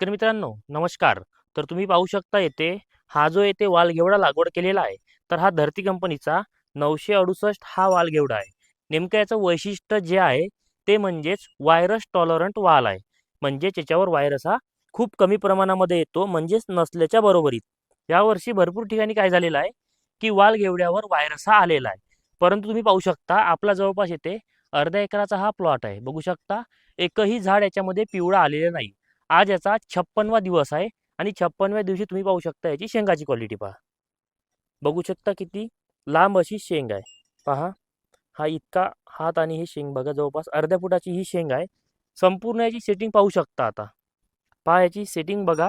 तर मित्रांनो नमस्कार. तर तुम्ही पाहू शकता येथे हा जो येथे वालघेवडा लागवड केलेला आहे तर हा धरती कंपनीचा नऊशे अडुसष्ट हा वालघेवडा आहे. नेमकं याचं वैशिष्ट्य जे आहे ते म्हणजेच व्हायरस टॉलरंट वाल आहे. म्हणजे त्याच्यावर व्हायरस हा खूप कमी प्रमाणामध्ये येतो म्हणजेच नसल्याच्या बरोबरीत. यावर्षी भरपूर ठिकाणी काय झालेलं आहे की वाल घेवड्यावर व्हायरस हा आलेला आहे. परंतु तुम्ही पाहू शकता आपला जवळपास येथे अर्ध्या एकराचा हा प्लॉट आहे. बघू शकता एकही झाड याच्यामध्ये पिवळा आलेलं नाही. आज याचा छप्पनवा दिवस आहे आणि छप्पनव्या दिवशी तुम्ही पाहू शकता याची शेंगाची क्वालिटी पहा. बघू शकता किती लांब अशी शेंग आहे. पहा हा इतका हात आणि ही शेंग बघा जवळपास अर्ध्या फुटाची ही शेंग आहे. संपूर्ण याची सेटिंग पाहू शकता आता. पहा याची सेटिंग बघा.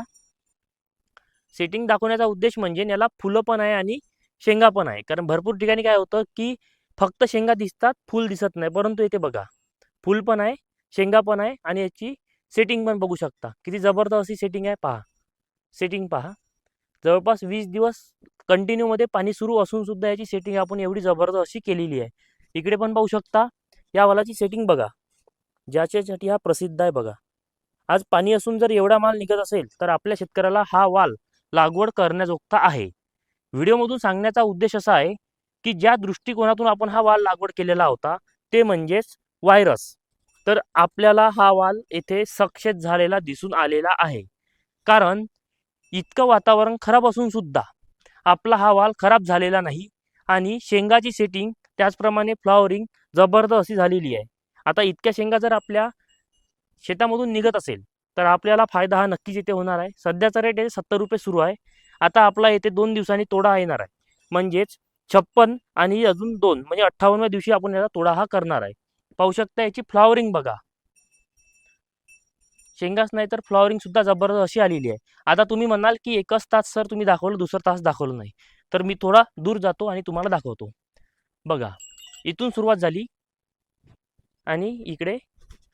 सेटिंग दाखवण्याचा उद्देश म्हणजे याला फुलं पण आहे आणि शेंगा पण आहे. कारण भरपूर ठिकाणी काय होतं की फक्त शेंगा दिसतात फुल दिसत नाही. परंतु इथे बघा फूल पण आहे शेंगा पण आहे आणि याची सेटिंग पण बघू शकता. किती जबरदस्त अशी सेटिंग आहे. पहा. सेटिंग पहा. जवळपास वीस दिवस कंटिन्यूमध्ये पाणी सुरू असून सुद्धा याची सेटिंग आपण एवढी जबरदस्त अशी केलेली आहे. इकडे पण पाहू शकता. या वालाची सेटिंग बघा. ज्याच्यासाठी हा प्रसिद्ध आहे बघा. आज पाणी असून जर एवढा माल निघत असेल तर आपल्या शेतकऱ्याला हा वाल लागवड करण्याजोगता आहे. व्हिडिओमधून सांगण्याचा उद्देश असा आहे की ज्या दृष्टिकोनातून आपण हा वाल लागवड केलेला होता ते म्हणजेच व्हायरस तर आपल्याला हा वाल येथे सक्षेत झालेला दिसून आलेला आहे. कारण इतकं वातावरण खराब असून सुद्धा आपला हा वाल खराब झालेला नाही आणि शेंगाची सेटिंग त्याचप्रमाणे फ्लॉवरिंग जबरदस्त अशी झालेली आहे. आता इतक्या शेंगा जर आपल्या शेतामधून निघत असेल तर आपल्याला फायदा हा नक्कीच येथे होणार आहे. सध्याचा रेट येथे सत्तर रुपये सुरू आहे. आता आपला येथे दोन दिवसांनी तोडा येणार आहे. म्हणजेच छप्पन आणि अजून दोन म्हणजे अठ्ठावन्नव्या दिवशी आपण याचा तोडा हा करणार आहे. पाहू शकता याची फ्लॉवरिंग बघा. शेंगाच नाही तर फ्लॉवरिंग सुद्धा जबरदस्त अशी आलेली आहे. आता तुम्ही म्हणाल की एकच तास सर तुम्ही दाखवलं दुसरा तास दाखवलं नाही. तर मी थोडा दूर जातो आणि तुम्हाला दाखवतो. बघा इथून सुरुवात झाली आणि इकडे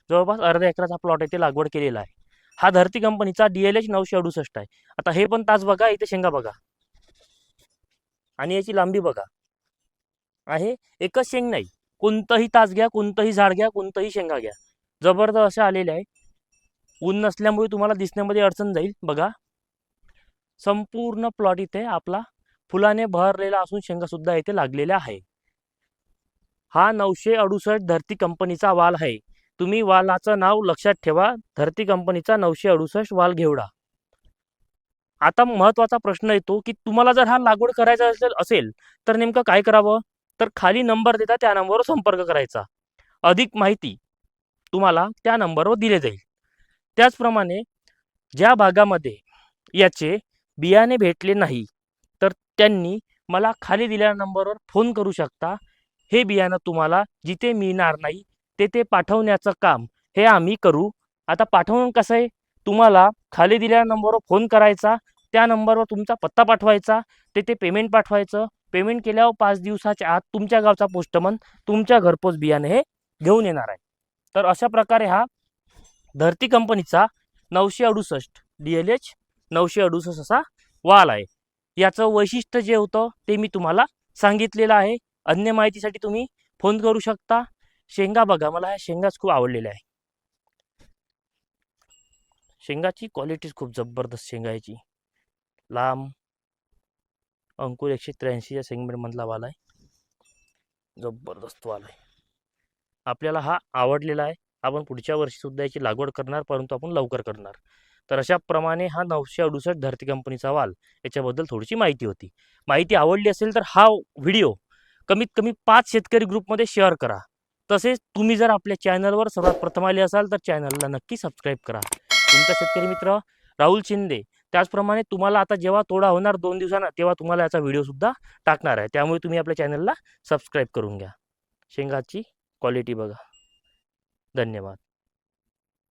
जवळपास अर्ध्या एकराचा प्लॉट इथे लागवड केलेला आहे. हा धरती कंपनीचा डी एल एच नऊशे अडुसष्ट आहे. आता हे पण तास बघा इथे शेंगा बघा. आणि याची लांबी बघा. आहे एकच शेंग नाही. कोणतंही तास घ्या कोणतंही झाड घ्या कोणतंही शेंगा घ्या. जबरदस्त असे आलेले आहे ऊन नसल्यामुळे तुम्हाला दिसण्यामध्ये अडचण जाईल बघा. संपूर्ण प्लॉट इथे आपला फुलाने भरलेला असून शेंगा सुद्धा इथे लागलेल्या आहे. हा नऊशे अडुसष्ट धरती कंपनीचा वाल आहे. तुम्ही वालाचं नाव लक्षात ठेवा. धरती कंपनीचा नऊशे अडुसष्ट वाल घेवडा. आता महत्त्वाचा प्रश्न येतो की तुम्हाला जर हा लागवड करायचा असेल असेल तर नेमकं काय करावं? तर खाली नंबर देता त्या नंबरवर संपर्क करायचा. अधिक माहिती तुम्हाला त्या नंबरवर दिले जाईल. त्याचप्रमाणे ज्या भागामध्ये याचे बियाणे भेटले नाही तर त्यांनी मला खाली दिलेल्या नंबरवर फोन करू शकता. हे बियाणं तुम्हाला जिथे मिळणार नाही तेथे पाठवण्याचं काम हे आम्ही करू. आता पाठवून कसं आहे? तुम्हाला खाली दिलेल्या नंबरवर फोन करायचा त्या नंबरवर तुमचा पत्ता पाठवायचा तेथे पेमेंट पाठवायचं. पेमेंट केल्यावर पाच दिवसाच्या आत तुमच्या गावचा पोस्टमन तुमच्या घरपोच बियाणे हे घेऊन येणार आहे. तर अशा प्रकारे हा धरती कंपनीचा नऊशे अडुसष्ट डी एल एच नऊशे अडुसष्ट असा वाल आहे. याचं वैशिष्ट्य जे होतं ते मी तुम्हाला सांगितलेलं आहे. अन्य माहितीसाठी तुम्ही फोन करू शकता. शेंगा बघा मला ह्या शेंगाच खूप आवडलेल्या आहे. शेंगाची क्वालिटीच खूप जबरदस्त शेंगा याची. लांब अंकुर एकशे त्र्याऐंशीच्या सेगमेंटमधला वाल आहे. जबरदस्त वाल आहे. आपल्याला हा आवडलेला आहे. आपण पुढच्या वर्षीसुद्धा याची लागवड करणार परंतु आपण लवकर करणार. तर अशाप्रमाणे हा नऊशे अडुसष्ट धरती कंपनीचा वाल याच्याबद्दल थोडीशी माहिती होती. माहिती आवडली असेल तर हा व्हिडिओ कमीत कमी पाच शेतकरी ग्रुपमध्ये शेअर करा. तसेच तुम्ही जर आपल्या चॅनलवर सर्वात प्रथम आले असाल तर चॅनलला नक्की सबस्क्राईब करा. तुमचा शेतकरी मित्र राहुल शिंदे त्याचप्रमाणे तुम्हाला आता जेव्हा तोडा होणार दोन दिवसांना तेव्हा तुम्हाला याचा व्हिडिओसुद्धा टाकणार आहे. त्यामुळे तुम्ही आपल्या चॅनलला सबस्क्राईब करून घ्या. शेंगाची क्वालिटी बघा. धन्यवाद.